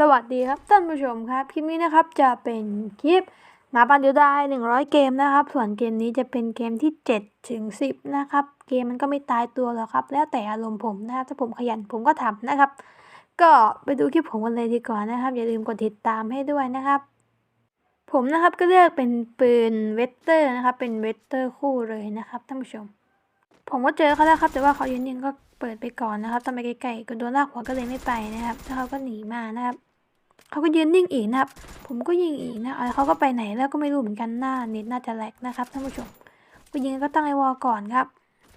สวัสดีครับท่านผู้ชมครับคลิปนี้นะครับจะเป็นคลิปหมาปันเดียวได้100เกมนะครับ ส่วนเกมนี้จะเป็นเกมที่7ถึง10นะครับ เกมมันก็ไม่ตายตัวหรอกครับ แล้วแต่อารมณ์ผมนะครับถ้าผมขยันผมก็ทำนะครับ ก็ไปดูคลิปผมกันเลยดีกว่านะครับ อย่าลืมกดติดตามให้ด้วยนะครับ ผมนะครับก็เลือกเป็นปืนเวสเตอร์นะครับ เป็นเวสเตอร์คู่เลยนะครับท่านผู้ชม ผมก็เจอเขาแล้วครับ แต่ว่าเขายืนนิ่งก็เปิดไปก่อนนะครับตอนไปไกลๆก็โดนลากหัวก็เลยไม่ไปนะครับแล้วเขาก็หนีมานะครับเขาก็ยืนนิ่งอีกนะครับ ผมก็ยิงอีกนะเขาก็ไปไหนแล้วก็ไม่รู้เหมือนกันหน้าเน็ตน่าจะแลกนะครับท่านผู้ชมก็ยิงก็ตั้งไอวอลก่อนครับ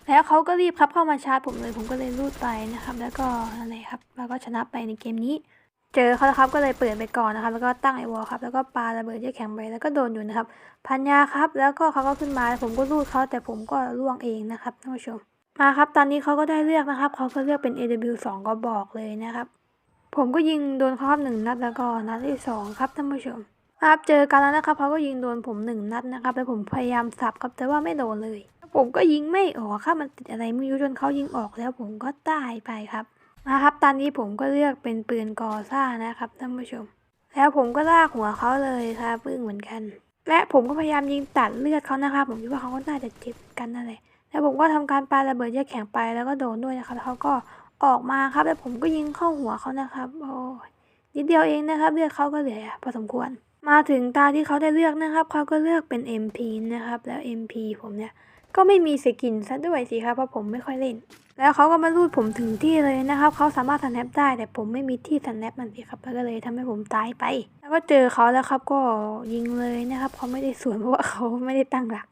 แล้วเขาก็รีบครับเข้ามาชาร์จผมเลย ผมก็เลยรูดไปนะครับ แล้วก็อะไรครับแล้วก็ชนะไปในเกมนี้ เจอเขาแล้วครับก็เลยเปิดไปก่อนนะครับ แล้วก็ตั้งไอวอลครับแล้วก็ปาระเบิดที่แข็งไปแล้วก็โดนอยู่นะครับพันยาครับ แล้วก็เขาก็ขึ้นมาผมก็รูดเขาแต่ผมก็ล่วงเองนะครับท่านผู้ชมมาครับ ตอนนี้เขาก็ได้เลือกนะครับเขาก็เลือกเป็น AW2 ก็บอกเลยนะครับ ผมก็ยิงโดนเขาครับหนึ่งนัดแล้วก็นัดที่สองครับท่านผู้ชมครับเจอกันแล้วนะครับเขาก็ยิงโดนผมหนึ่งนัดนะครับแล้วผมพยายามสับครับแต่ว่าไม่โดนเลย ผมก็ยิงไม่ออกครับมันติดอะไรไม่รู้จนเขายิงออกแล้วผมก็ตายไปครับ มาครับ ตอนนี้ผมก็เลือกเป็นปืนกอซ่านะครับท่านผู้ชม แล้วผมก็ลากหัวเขาเลยครับปึ้งเหมือนกัน และผมก็พยายามยิงตัดเลือดเขานะครับ ผมคิดว่าเขาก็น่าจะเจ็บกันนั่นแหละแล้วผมก็ทำการปาระเบิดแยกแข็งไปแล้วก็โดนด้วยนะครับเขาก็ออกมาครับ แล้วผมก็ยิงเข้าหัวเขานะครับโอ้ยนิดเดียวเองนะครับ เลือดเขาก็เหลือพอสมควร มาถึงตาที่เขาได้เลือกนะครับเขาก็เลือกเป็น MP นะครับ แล้ว MP ผมเนี่ย ก็ไม่มีสกินซะด้วยสิครับเพราะผมไม่ค่อยเล่น แล้วเขาก็มาลูดผมถึงที่เลยนะครับเขาสามารถสแนปได้ แต่ผมไม่มีที่สแนปมันสิครับแล้วก็เลยทำให้ผมตายไป แล้วก็เจอเขาแล้วครับก็ยิงเลยนะครับเขาไม่ได้สวนเพราะว่าเขาไม่ได้ตั้งหลัก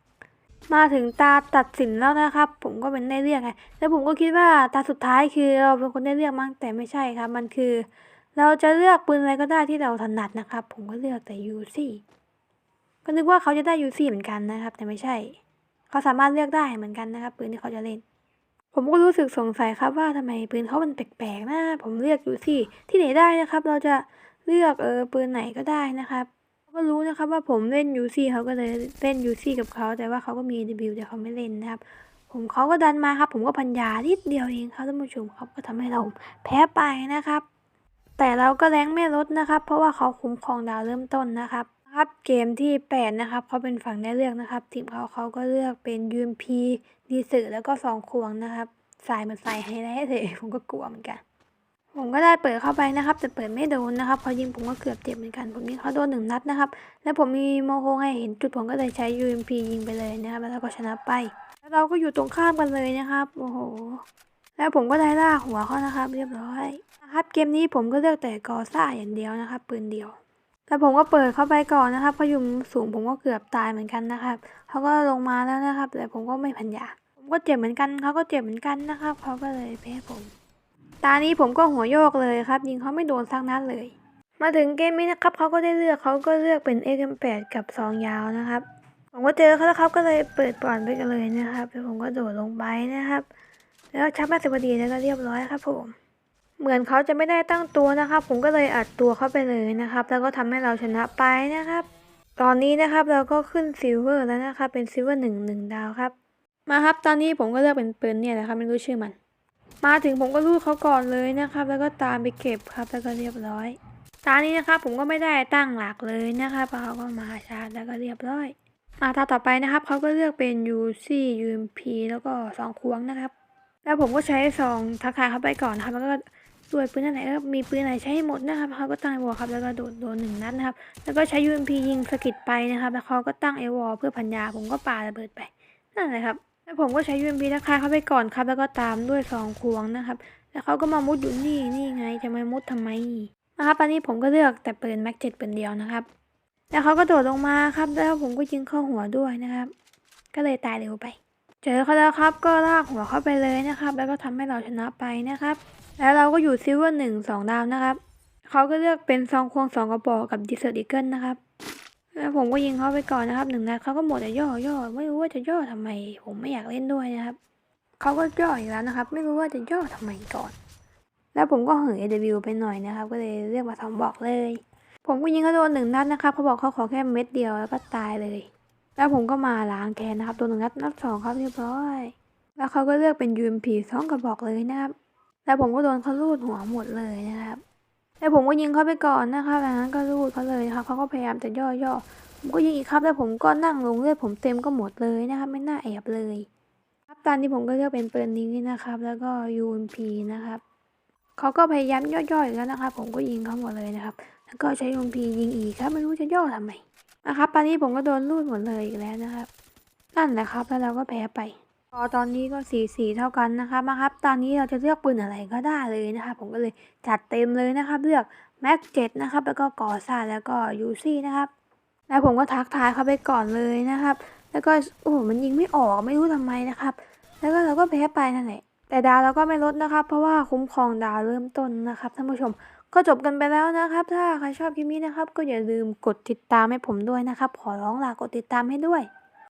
มาถึงตาตัดสินแล้วนะครับ ผมก็เป็นได้เลือกไงแล้วผมก็คิดว่าตาสุดท้ายคือเราเป็นคนได้เลือกมั้งแต่ไม่ใช่ครับ มันคือ เราจะเลือกปืนอะไรก็ได้ที่เราถนัดนะครับ ผมก็เลือกแต่ยูซี่ก็นึกว่าเขาจะได้ยูซี่เหมือนกันนะครับ แต่ไม่ใช่ เขาสามารถเลือกได้เหมือนกันนะครับปืนที่เขาจะเล่น ผมก็รู้สึกสงสัยครับว่าทำไมปืนเขามันแปลกๆนะผมเลือกยูซี่ที่ไหนได้นะครับ เราจะเลือกเออปืนไหนก็ได้นะครับก็รู้นะครับว่าผมเล่นยูซี่เขาก็เลยเล่นยูซี่กับเขาแต่ว่าเขาก็มีดีบิวแต่เขาไม่เล่นนะครับ ผมเขาก็ดันมาครับ ผมก็พันยานิดเดียวเองครับท่านผู้ชมครับก็ทำให้เราแพ้ไปนะครับ แต่เราก็แรงไม่ลดนะครับ เพราะว่าเขาคุ้มครองดาวเริ่มต้นนะครับ ครับเกมที่ 8 นะครับเขาเป็นฝั่งได้เลือกนะครับ ทีมเขาเขาก็เลือกเป็น UMP ดีสือแล้วก็สองควงนะครับสายมันใส่ไฮไลท์เลยผมก็กลัวเหมือนกัน ผมก็ได้เปิดเข้าไปนะครับ แต่เปิดไม่โดนนะครับพอยิงผมก็เกือบเจ็บเหมือนกันผมยิงเขาโดนหนึ่งนัดนะครับ แล้วผมมีโมโหให้เห็นจุดผมก็เลยใช้ UMP ยิงไปเลยนะครับแล้วก็ชนะไป แล้วเราก็อยู่ตรงข้ามกันเลยนะครับโอ้โหแล้วผมก็ได้ล่ากหัวเขานะครับ เรียบร้อยนะครับ เกมนี้ผมก็เลือกแต่กอซ่าอย่างเดียวนะครับปืนเดียว แล้วผมก็เปิดเข้าไปก่อนนะครับพอยู่มุมสูงผมก็เกือบตายเหมือนกันนะครับเขาก็ลงมาแล้วนะครับ แต่ผมก็ไม่พันยาผมก็เจ็บเหมือนกันเขาก็เจ็บเหมือนกันนะครับเขาก็เลยแพ้ผม ตานี้ผมก็หัวโยกเลยครับ ยิงเขาไม่โดนสักนัดเลย มาถึงเกมนี้นะครับเขาก็ได้เลือกเขาก็เลือกเป็น XM8 กับซองยาวนะครับ ผมก็เจอเขาแล้วเขาก็เลยเปิดปอนไปกันเลยนะครับแล้วผมก็โดดลงไปนะครับ แล้วชักแม่สวัสดีแล้วก็เรียบร้อยครับผม เหมือนเขาจะไม่ได้ตั้งตัวนะครับ ผมก็เลยอัดตัวเข้าไปเลยนะครับ แล้วก็ทำให้เราชนะไปนะครับ ตอนนี้นะครับเราก็ขึ้นซิลเวอร์แล้วนะครับ เป็นซิลเวอร์หนึ่งหนึ่งดาวครับ มาครับตอนนี้ผมก็เลือกเป็นปืนเนี่ยแหละครับไม่รู้ชื่อมัน มาถึงผมก็ลูดเขาก่อนเลยนะครับ แล้วก็ตามไปเก็บครับแล้วก็เรียบร้อยตานี้นะครับผมก็ไม่ได้ตั้งหลักเลยนะครับเขาก็มาชาร์จแล้วก็เรียบร้อยมาตาต่อไปนะครับเขาก็เลือกเป็น UC UMP แล้วก็สองควงนะครับ แล้วผมก็ใช้ซองทักทายเขาไปก่อนนะครับแล้วก็ ด้วยปืนไหนก็มีปืนไหนใช้ให้หมดนะครับเขาก็ตั้งไอวอลครับแล้วก็โดนโดนหนึ่งนัดนะครับแล้วก็ใช้ UMP ยิงสกิดไปนะครับแล้วเขาก็ตั้งไอวอลเพื่อพันยาผมก็ปาระเบิดไปนั่นแหละครับแล้วผมก็ใช้ UMP ทักทายเขาไปก่อนครับ แล้วก็ตามด้วยซองควงนะครับแล้วเขาก็มามุดอยู่นี่นี่ไงจะมามุดทำไมนะครับตอนนี้ผมก็เลือกแต่ปืนแม็กเจ็ดปืนเดียวนะครับแล้วเขาก็โดดลงมาครับ แล้วผมก็ยิงเข้าหัวด้วยนะครับ ก็เลยตายเร็วไป เจอเขาแล้วครับ ก็ลากหัวเข้าไปเลยนะครับ แล้วก็ทำให้เราชนะไปนะครับ แล้วเราก็อยู่ซิลเวอร์หนึ่งสองดาวนะครับเขาก็เลือกเป็นซองควงสองกระบอกกับดิเซอร์ดิเกิลนะครับ แล้วผมก็ยิงเขาไปก่อนนะครับหนึ่งนัดเขาก็หมดแต่ย่อย่อไม่รู้ว่าจะย่อทำไม ผมไม่อยากเล่นด้วยนะครับเขาก็ย่ออีกแล้วนะครับ ไม่รู้ว่าจะย่อทำไมก่อน แล้วผมก็เหิน AW ไปหน่อยนะครับ ก็เลยเรียกมาสองบอกเลย ผมก็ยิงเขาโดนหนึ่งนัดนะครับเขาบอกเขาขอแค่เม็ดเดียวแล้วก็ตายเลย แล้วผมก็มาล้างแค้นนะครับโดนหนึ่งนัดนัดสองครับเรียบร้อย แล้วเขาก็เลือกเป็น UMP สองกระบอกเลยนะครับ แล้วผมก็โดนเขาลูดหัวหมดเลยนะครับแล้วผมก็ยิงเขาไปก่อนนะครับจากนั้นก็รูดเขาเลยนะครับเขาก็พยายามจะย่อย่อผมก็ยิงอีกครับแล้วผมก็นั่งลงเลือดผมเต็มก็หมดเลยนะครับ ไม่น่าแอบเลย ครับตอนนี้ผมก็เลือกเป็นปืนนี้นะครับ แล้วก็ UMP นะครับเขาก็พยายามย่อๆอีกแล้วนะครับ ผมก็ยิงเขาหมดเลยนะครับ แล้วก็ใช้ UMP ยิงอีกครับไม่รู้จะย่อทำไมนะครับตอนนี้ผมก็โดนลูดหมดเลยอีกแล้วนะครับ นั่นแหละครับแล้วเราก็แพ้ไป พอตอนนี้ก็สีสีเท่ากันนะครับมาครับ ตอนนี้เราจะเลือกปืนอะไรก็ได้เลยนะครับผมก็เลยจัดเต็มเลยนะครับ เลือกแม็กเจ็ดนะครับ แล้วก็กอซ่าแล้วก็ยูซี่นะครับ แล้วผมก็ทักทายเขาไปก่อนเลยนะครับ แล้วก็โอ้โหมันยิงไม่ออกไม่รู้ทำไมนะครับ แล้วก็เราก็แพ้ไปนั่นแหละแต่ดาวเราก็ไม่ลดนะครับ เพราะว่าคุ้มครองดาวเริ่มต้นนะครับท่านผู้ชมก็จบกันไปแล้วนะครับ ถ้าใครชอบคลิปนี้นะครับ ก็อย่าลืมกดติดตามให้ผมด้วยนะครับ ขอร้องลากดติดตามให้ด้วย